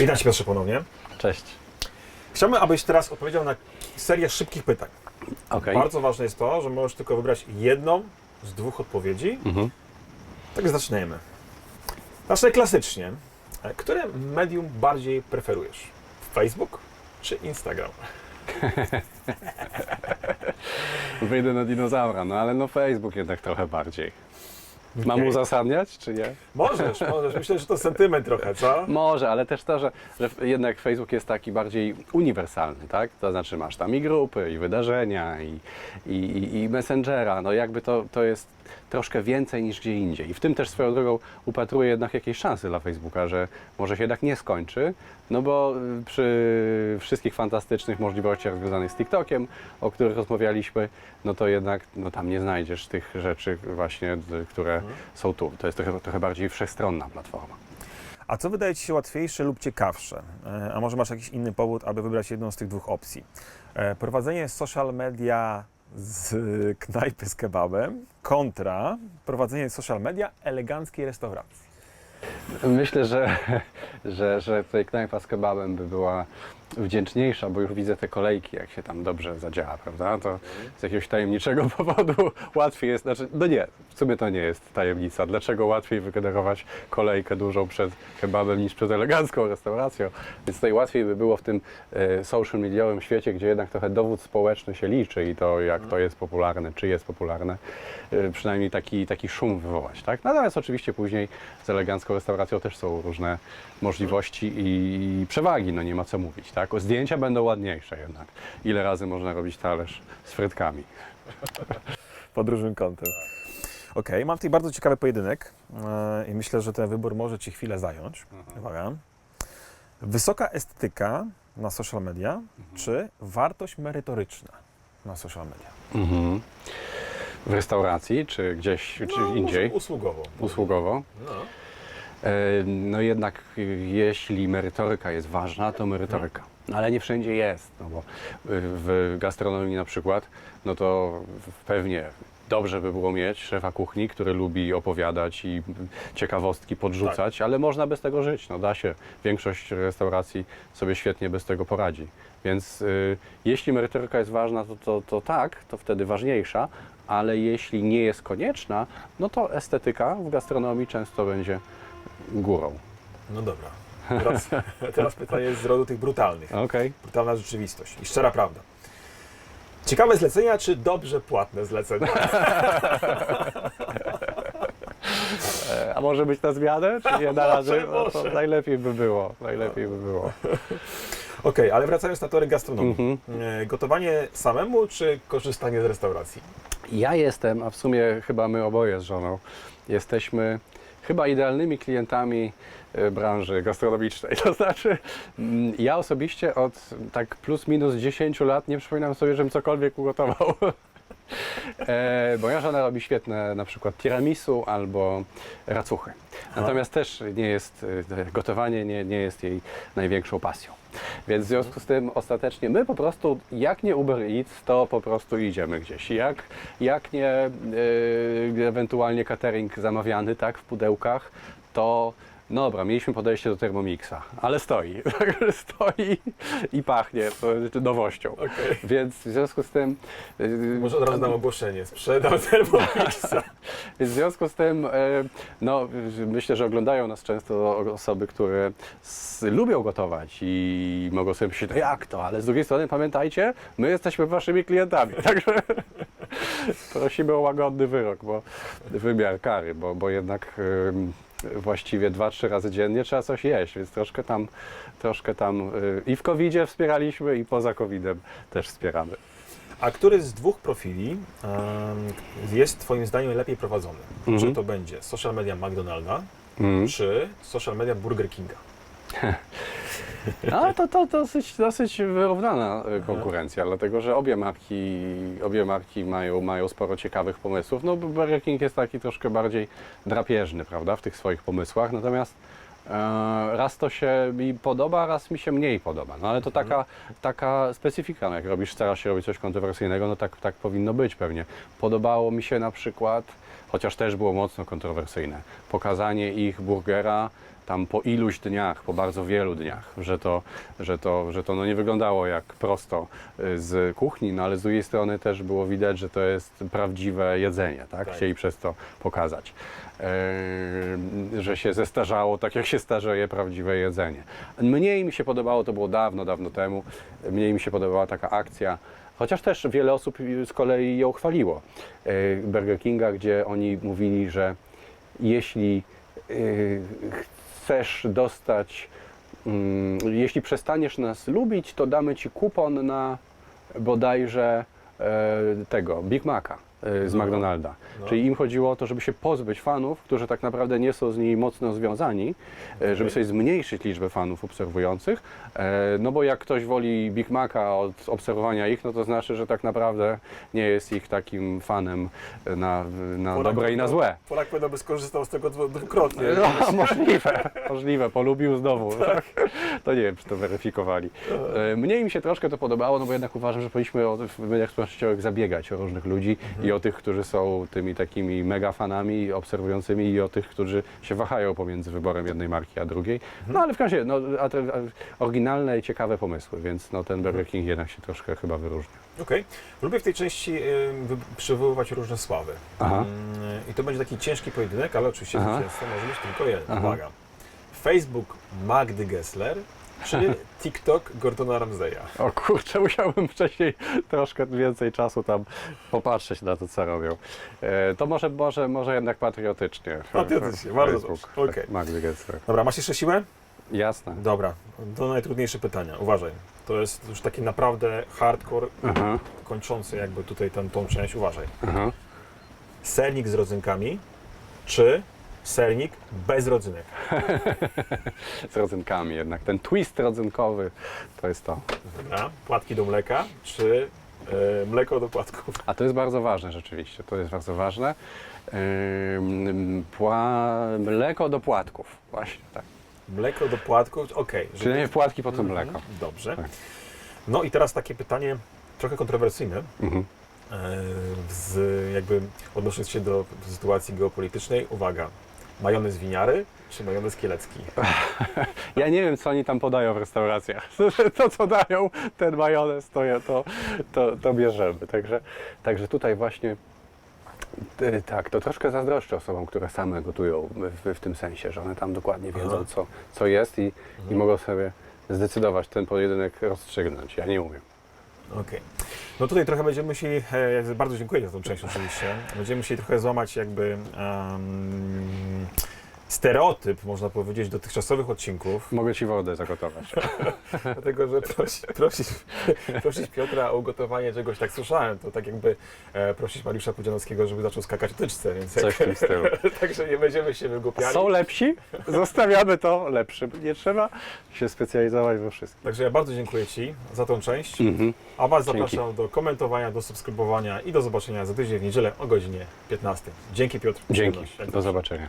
Witam Cię Piotrze ponownie. Cześć. Chciałbym, abyś teraz odpowiedział na serię szybkich pytań. Okej. Bardzo ważne jest to, że możesz tylko wybrać jedną z dwóch odpowiedzi. Mhm. Tak zaczynajmy. Zacznę klasycznie. E, Które medium bardziej preferujesz? Facebook czy Instagram? Wyjdę na dinozaura, no ale no Facebook jednak trochę bardziej. Mam uzasadniać, czy nie? Możesz, możesz. Myślę, że to sentyment trochę, co? Może, ale też to, że, że jednak Facebook jest taki bardziej uniwersalny, tak? To znaczy masz tam i grupy, i wydarzenia, i, i, i, i Messengera. No jakby to, to jest troszkę więcej niż gdzie indziej. I w tym też swoją drogą upatruję jednak jakieś szanse dla Facebooka, że może się jednak nie skończy, no bo y, przy wszystkich fantastycznych możliwościach związanych z TikTokiem, o których rozmawialiśmy, no to jednak no tam nie znajdziesz tych rzeczy właśnie, które są tu. To jest trochę, trochę bardziej wszechstronna platforma. A co wydaje Ci się łatwiejsze lub ciekawsze? E, A może masz jakiś inny powód, aby wybrać jedną z tych dwóch opcji? E, Prowadzenie social media z knajpy z kebabem kontra prowadzenie social media eleganckiej restauracji. Myślę, że, że, że tutaj knajpa z kebabem by była wdzięczniejsza, bo już widzę te kolejki, jak się tam dobrze zadziała, prawda? To z jakiegoś tajemniczego powodu łatwiej jest, znaczy, no nie, w sumie to nie jest tajemnica. Dlaczego łatwiej wygenerować kolejkę dużą przed kebabem niż przed elegancką restauracją? Więc tutaj łatwiej by było w tym e, social mediowym świecie, gdzie jednak trochę dowód społeczny się liczy i to, jak to jest popularne, czy jest popularne, e, przynajmniej taki, taki szum wywołać, tak? Natomiast oczywiście później z elegancką restauracją też są różne możliwości i przewagi, no nie ma co mówić, tak? O, Zdjęcia będą ładniejsze jednak. Ile razy można robić talerz z frytkami? Pod różnym kątem. Okej, mam tutaj bardzo ciekawy pojedynek e, i myślę, że ten wybór może Ci chwilę zająć. Uwaga. Wysoka estetyka na social media, czy wartość merytoryczna na social media? Mhm. W restauracji, czy gdzieś, czy indziej, us- Usługowo. usługowo? No. E, No jednak y, jeśli merytoryka jest ważna, to merytoryka. Ale nie wszędzie jest, no bo y, w gastronomii na przykład, no to pewnie dobrze by było mieć szefa kuchni, który lubi opowiadać i ciekawostki podrzucać, ale można bez tego żyć, no da się. Większość restauracji sobie świetnie bez tego poradzi. Więc y, jeśli merytoryka jest ważna, to, to, to tak, to wtedy ważniejsza, ale jeśli nie jest konieczna, no to estetyka w gastronomii często będzie górą. No dobra. Teraz, teraz pytanie jest z rodu tych brutalnych. Okej. Brutalna rzeczywistość i szczera prawda. Ciekawe zlecenia, czy dobrze płatne zlecenia? A może być na zmianę, czy nie na razie? No, najlepiej by było, najlepiej by było. Okej, ale wracając na tory gastronomii. Mhm. E, Gotowanie samemu, czy korzystanie z restauracji? Ja jestem, a w sumie chyba my oboje z żoną, jesteśmy chyba idealnymi klientami e, branży gastronomicznej. To znaczy, mm, ja osobiście od tak plus minus 10 lat nie przypominam sobie, żebym cokolwiek ugotował. E, moja żona robi świetne na przykład tiramisu albo racuchy. Natomiast też nie jest, e, gotowanie nie, nie jest jej największą pasją. Więc w związku z tym ostatecznie my po prostu, jak nie Uber Eats, to po prostu idziemy gdzieś. Jak, jak nie e, ewentualnie catering zamawiany tak w pudełkach, to dobra, mieliśmy podejście do Thermomixa, ale stoi. Także stoi i pachnie to nowością. Okej. Więc w związku z tym. e, Może od razu dam ogłoszenie. Sprzedam Thermomixa. w związku z tym, e, no, myślę, że oglądają nas często osoby, które lubią gotować i mogą sobie myśleć, no jak to, ale z drugiej strony pamiętajcie, my jesteśmy waszymi klientami, także prosimy o łagodny wyrok, bo wymiar kary, bo, bo jednak em, właściwie dwa, trzy razy dziennie trzeba coś jeść, więc troszkę tam, troszkę tam y, i w covid wspieraliśmy i poza COVID-em też wspieramy. A który z dwóch profili em, jest Twoim zdaniem lepiej prowadzony? Mhm. Czy to będzie social media McDonalda, Mm. czy social media Burger Kinga? No to, to dosyć, dosyć wyrównana e, konkurencja, dlatego że obie marki, obie marki mają, mają sporo ciekawych pomysłów. No Burger King jest taki troszkę bardziej drapieżny, prawda, w tych swoich pomysłach, natomiast e, raz to się mi podoba, raz mi się mniej podoba. No ale to taka, taka specyfika, no, jak robisz, starasz się robić coś kontrowersyjnego, no tak, tak powinno być pewnie. Podobało mi się na przykład chociaż też było mocno kontrowersyjne. Pokazanie ich burgera tam po iluś dniach, po bardzo wielu dniach, że to, że to, że to no nie wyglądało jak prosto y, z kuchni, no ale z drugiej strony też było widać, że to jest prawdziwe jedzenie, tak? Tak. Chcieli przez to pokazać, e, że się zestarzało tak, jak się starzeje prawdziwe jedzenie. Mniej mi się podobało, to było dawno, dawno temu, mniej mi się podobała taka akcja, chociaż też wiele osób z kolei ją chwaliło, e, Burger Kinga, gdzie oni mówili, że jeśli e, chcesz dostać, mm, jeśli przestaniesz nas lubić, to damy ci kupon na bodajże e, tego Big Maca z. McDonalda. No. Czyli im chodziło o to, żeby się pozbyć fanów, którzy tak naprawdę nie są z nimi mocno związani, e, żeby sobie zmniejszyć liczbę fanów obserwujących. E, No bo jak ktoś woli Big Maca od obserwowania ich, no to znaczy, że tak naprawdę nie jest ich takim fanem na, na Polak- dobre i na złe. Polak pewno by skorzystał z tego dwu- dwukrotnie. No, możliwe, możliwe, polubił znowu. Tak. To nie wiem, czy to weryfikowali. E, Mnie mi się troszkę to podobało, no bo jednak uważam, że powinniśmy w mediach społecznościowych zabiegać o różnych ludzi i o tych, którzy są tymi takimi mega fanami obserwującymi i o tych, którzy się wahają pomiędzy wyborem jednej marki a drugiej. No ale w każdym razie, no, a te, a, oryginalne i ciekawe pomysły, więc no, ten Burger King jednak się troszkę chyba wyróżnia. Okej. Lubię w tej części y, przywoływać różne sławy. Aha. Mm, I to będzie taki ciężki pojedynek, ale oczywiście Aha. może być tylko jeden. Aha. Uwaga. Facebook Magdy Gessler czy TikTok Gordona Ramsaya? O kurczę, musiałbym wcześniej troszkę więcej czasu tam popatrzeć na to, co robią. E, to może, może, może jednak patriotycznie. Patriotycznie, bardzo Facebook, dobrze. tak. Magdy Gessler. Dobra, masz jeszcze siłę? Jasne. Dobra, to najtrudniejsze pytania. Uważaj. To jest już taki naprawdę hardcore, Aha, kończący jakby tutaj tę, tą część. Uważaj. aha. Sernik z rodzynkami czy sernik bez rodzynek? Z rodzynkami jednak. Ten twist rodzynkowy to jest to. Dobra. Płatki do mleka czy e, mleko do płatków? A to jest bardzo ważne rzeczywiście. To jest bardzo ważne. Ym, Pła... Mleko do płatków. Właśnie tak. Mleko do płatków, okej. Czyli najpierw płatki, potem mleko. Mhm, Dobrze. Tak. No i teraz takie pytanie trochę kontrowersyjne, Mhm. e, z, jakby odnosząc się do sytuacji geopolitycznej. Uwaga, majonez winiary czy majonez kielecki? Ja nie wiem, co oni tam podają w restauracjach. To, co dają, ten majonez, to, to, to, to bierzemy. Także, także tutaj właśnie e, tak, to troszkę zazdroszczę osobom, które same gotują w, w tym sensie, że one tam dokładnie wiedzą, co, co jest i, i Mhm. mogą sobie zdecydować ten pojedynek rozstrzygnąć. Ja nie umiem. Okej. No tutaj trochę będziemy musieli, e, bardzo dziękuję za tą część oczywiście, będziemy musieli trochę złamać jakby em, stereotyp, można powiedzieć, dotychczasowych odcinków, Mogę ci wodę zagotować. dlatego że prosi, prosić, prosić Piotra o ugotowanie czegoś, tak słyszałem, to tak jakby e, prosić Mariusza Pudzianowskiego, żeby zaczął skakać w tyczce, więc Coś w tym stylu. także nie będziemy się wygłupiali. Są lepsi? Zostawiamy to lepszym. Nie trzeba się specjalizować we wszystkim. Także ja bardzo dziękuję Ci za tą część, Mhm. a Was Dzięki. zapraszam do komentowania, do subskrybowania i do zobaczenia za tydzień w niedzielę o godzinie 15. Dzięki Piotr. Dzięki. Do zobaczenia.